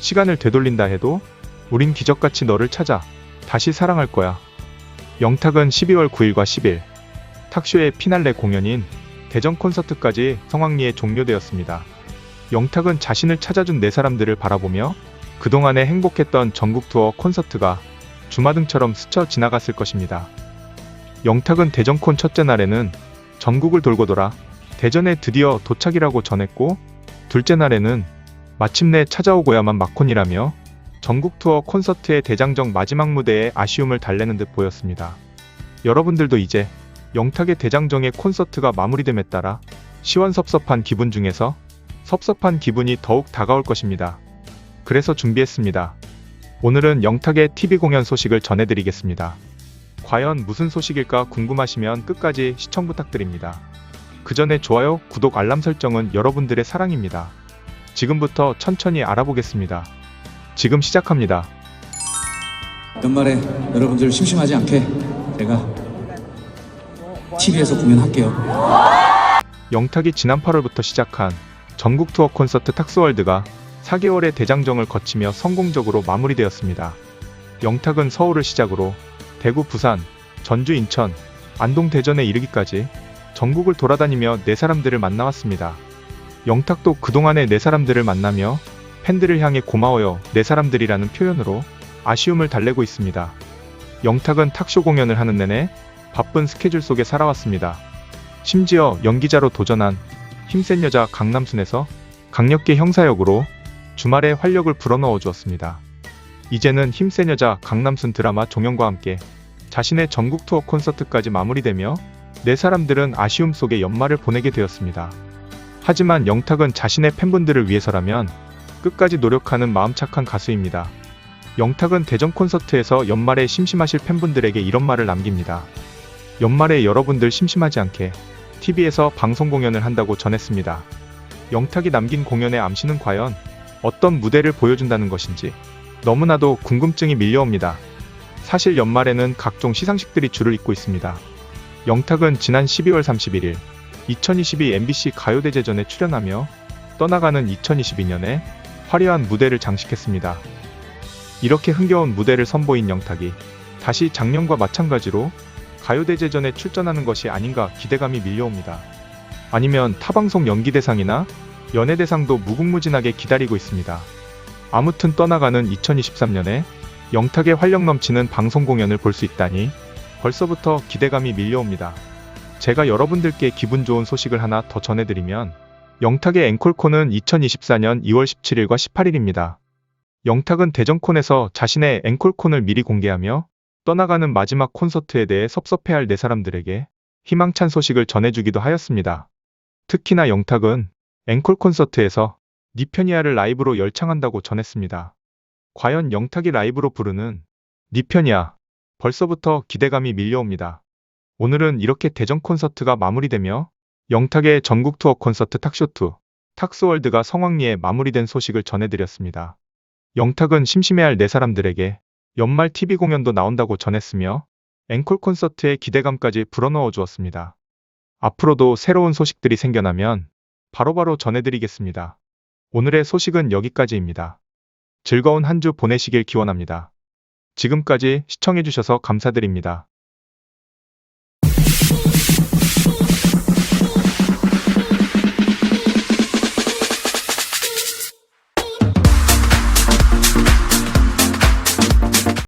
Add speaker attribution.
Speaker 1: 시간을 되돌린다 해도 우린 기적같이 너를 찾아 다시 사랑할 거야. 영탁은 12월 9일과 10일 탁쇼의 피날레 공연인 대전 콘서트까지 성황리에 종료되었습니다. 영탁은 자신을 찾아준 네 사람들을 바라보며 그동안에 행복했던 전국 투어 콘서트가 주마등처럼 스쳐 지나갔을 것입니다. 영탁은 대전콘 첫째 날에는 전국을 돌고 돌아 대전에 드디어 도착이라고 전했고 둘째 날에는 마침내 찾아오고야만 마콘이라며 전국 투어 콘서트의 대장정 마지막 무대에 아쉬움을 달래는 듯 보였습니다. 여러분들도 이제 영탁의 대장정의 콘서트가 마무리됨에 따라 시원섭섭한 기분 중에서 섭섭한 기분이 더욱 다가올 것입니다. 그래서 준비했습니다. 오늘은 영탁의 TV 공연 소식을 전해드리겠습니다. 과연 무슨 소식일까 궁금하시면 끝까지 시청 부탁드립니다. 그 전에 좋아요, 구독, 알람 설정은 여러분들의 사랑입니다. 지금부터 천천히 알아보겠습니다. 지금 시작합니다.
Speaker 2: 연말에 여러분들 심심하지 않게 제가 TV에서 공연할게요.
Speaker 1: 영탁이 지난 8월부터 시작한 전국 투어 콘서트 탁스월드가 4개월의 대장정을 거치며 성공적으로 마무리되었습니다. 영탁은 서울을 시작으로 대구, 부산, 전주, 인천, 안동, 대전에 이르기까지 전국을 돌아다니며 네 사람들을 만나왔습니다. 영탁도 그동안의 네 사람들을 만나며 팬들을 향해 고마워요 네 사람들이라는 표현으로 아쉬움을 달래고 있습니다. 영탁은 탁쇼 공연을 하는 내내 바쁜 스케줄 속에 살아왔습니다. 심지어 연기자로 도전한 힘센 여자 강남순에서 강력계 형사역으로 주말에 활력을 불어넣어 주었습니다. 이제는 힘센 여자 강남순 드라마 종영과 함께 자신의 전국 투어 콘서트까지 마무리되며 네 사람들은 아쉬움 속에 연말을 보내게 되었습니다. 하지만 영탁은 자신의 팬분들을 위해서라면 끝까지 노력하는 마음 착한 가수입니다. 영탁은 대전 콘서트에서 연말에 심심하실 팬분들에게 이런 말을 남깁니다. 연말에 여러분들 심심하지 않게 TV에서 방송 공연을 한다고 전했습니다. 영탁이 남긴 공연의 암시는 과연 어떤 무대를 보여준다는 것인지 너무나도 궁금증이 밀려옵니다. 사실 연말에는 각종 시상식들이 줄을 잇고 있습니다. 영탁은 지난 12월 31일 2022 MBC 가요대제전에 출연하며 떠나가는 2022년에 화려한 무대를 장식했습니다. 이렇게 흥겨운 무대를 선보인 영탁이 다시 작년과 마찬가지로 가요대제전에 출전하는 것이 아닌가 기대감이 밀려옵니다. 아니면 타방송 연기대상이나 연예대상도 무궁무진하게 기다리고 있습니다. 아무튼 떠나가는 2023년에 영탁의 활력 넘치는 방송 공연을 볼 수 있다니 벌써부터 기대감이 밀려옵니다. 제가 여러분들께 기분 좋은 소식을 하나 더 전해드리면 영탁의 앵콜콘은 2024년 2월 17일과 18일입니다. 영탁은 대전콘에서 자신의 앵콜콘을 미리 공개하며 떠나가는 마지막 콘서트에 대해 섭섭해할 네 사람들에게 희망찬 소식을 전해주기도 하였습니다. 특히나 영탁은 앵콜 콘서트에서 니편이아를 라이브로 열창한다고 전했습니다. 과연 영탁이 라이브로 부르는 니편이아 벌써부터 기대감이 밀려옵니다. 오늘은 이렇게 대전 콘서트가 마무리되며 영탁의 전국 투어 콘서트 탁쇼2 탁스월드가 성황리에 마무리된 소식을 전해드렸습니다. 영탁은 심심해할 네 사람들에게 연말 TV 공연도 나온다고 전했으며 앵콜 콘서트의 기대감까지 불어넣어 주었습니다. 앞으로도 새로운 소식들이 생겨나면 바로바로 전해드리겠습니다. 오늘의 소식은 여기까지입니다. 즐거운 한 주 보내시길 기원합니다. 지금까지 시청해주셔서 감사드립니다.